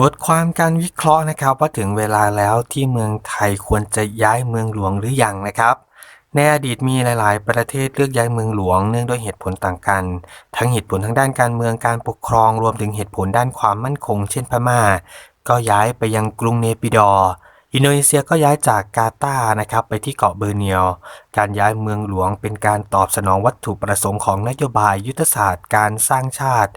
บทความการวิเคราะห์นะครับว่าถึงเวลาแล้วที่เมืองไทยควรจะย้ายเมืองหลวงหรือยังนะครับ ในอดีตมีหลาย ๆ ประเทศเลือกย้ายเมืองหลวงเนื่องด้วยเหตุผลต่างกัน ทั้งเหตุผลทางด้านการเมืองการปกครองรวมถึงเหตุผลด้านความมั่นคง เช่นพม่า ก็ย้ายไปยังกรุงเนปิดอร์ อินโดนีเซียก็ย้ายจากกาตาร์นะครับไปที่เกาะเบอร์เนียว การย้ายเมืองหลวงเป็นการตอบสนองวัตถุประสงค์ของนโยบายยุทธศาสตร์การสร้างชาติ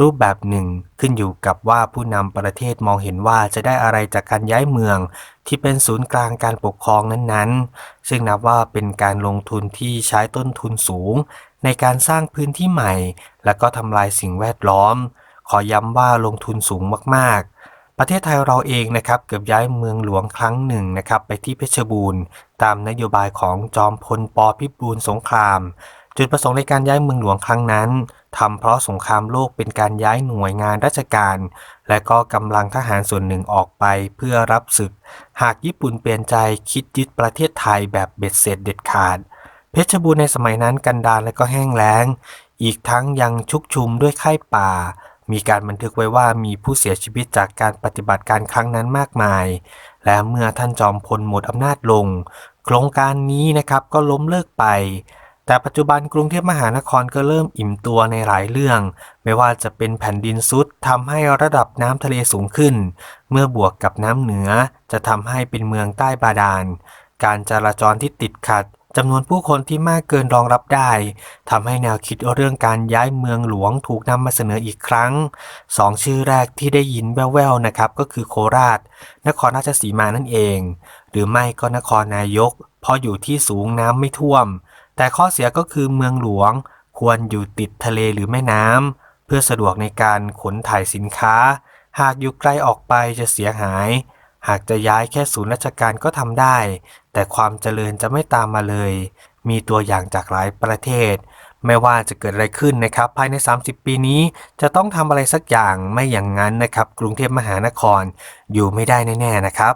รูปแบบหนึ่ง ขึ้นอยู่กับว่าผู้นำประเทศมองเห็นว่าจะได้อะไรจากการย้ายเมือง ที่เป็นศูนย์กลางการปกครองนั้นๆ ซึ่งนับว่าเป็นการลงทุนที่ใช้ต้นทุนสูง ในการสร้างพื้นที่ใหม่ และก็ทำลายสิ่งแวดล้อม ขอย้ำว่าลงทุนสูงมากๆ ประเทศไทยเราเองนะครับเกือบย้ายเมืองหลวงครั้งหนึ่งนะครับไปที่เพชรบูรณ์ ตามนโยบายของจอมพลปพิบูลสงคราม จุดประสงค์ในการย้ายเมืองหลวงครั้งนั้นทำเพราะสงครามโลกเป็นการย้ายหน่วยงานราชการ และก็กำลังทหารส่วนหนึ่งออกไปเพื่อรับศึก หากญี่ปุ่นเปลี่ยนใจคิดยึดประเทศไทยแบบเบ็ดเสร็จเด็ดขาด เพชรบูรณ์ในสมัยนั้นกันดารและก็แห้งแล้ง อีกทั้งยังชุกชุมด้วยไข้ป่า มีการบันทึกไว้ว่ามีผู้เสียชีวิตจากการปฏิบัติการครั้งนั้นมากมาย และเมื่อท่านจอมพลหมดอำนาจลง โครงการนี้นะครับก็ล้มเลิกไป แต่ปัจจุบันกรุงเทพมหานครก็เริ่มอิ่มตัวในหลายเรื่อง ไม่ว่าจะเป็นแผ่นดินซุดทำให้ระดับน้ำทะเลสูงขึ้น เมื่อบวกกับน้ำเหนือจะทำให้เป็นเมืองใต้บาดาล การจราจรที่ติดขัด จำนวนผู้คนที่มากเกินรองรับได้ทำให้แนวคิดเรื่องการย้ายเมืองหลวงถูกนำมาเสนออีกครั้งสองชื่อแรกที่ได้ยินแว่วๆนะครับ ก็คือโคราช นครราชสีมานั่นเอง หรือไม่ก็นครนายก เพราะอยู่ที่สูงน้ำไม่ท่วม แต่ข้อเสียก็คือเมืองหลวง ควรอยู่ติดทะเลหรือแม่น้ำเพื่อสะดวกในการขนถ่ายสินค้า หากอยู่ไกลออกไปจะเสียหาย หากจะย้ายแค่ศูนย์ราชการก็ทำได้ แต่ความเจริญจะไม่ตามมาเลย มีตัวอย่างจากหลายประเทศ ไม่ว่าจะเกิดอะไรขึ้นนะครับ ภายใน 30 ปีนี้จะต้องทำอะไรสักอย่างไม่อย่างนั้นนะครับ กรุงเทพมหานครอยู่ไม่ได้แน่ๆนะครับ